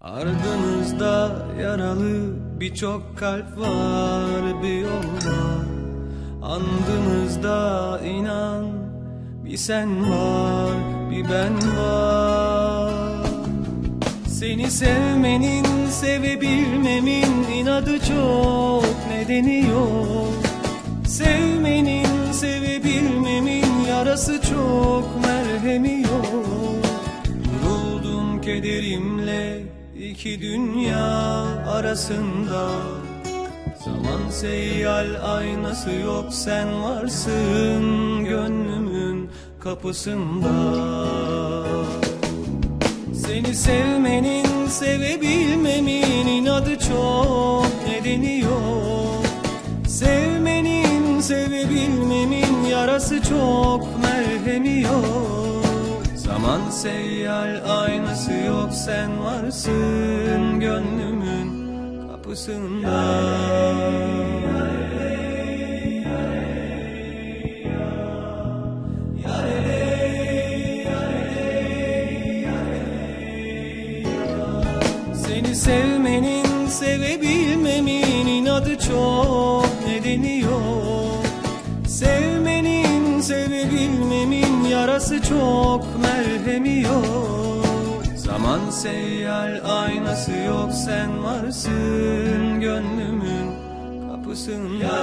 Ardınızda yaralı birçok kalp var bir yolda Andımızda inan bir sen var bir ben var. Seni sevmenin sevebilmemin inadı çok nedeni yok. Sevmenin sevebilmemin yarası çok merhemi yok kederimle iki dünya arasında. Zaman seyyal aynası yok sen varsın gönlümün kapısında. Seni sevmenin sevebilmemin inadı çok nedeni yok Sevmenin sevebilmemin yarası çok merhemi yok Zaman seyyal aynası yok sen varsın gönlümün kapısında. Seni sevmenin sevebilmemin yarası çok merhemi yok. Zaman seyyal aynası yok sen varsın gönlümün kapısında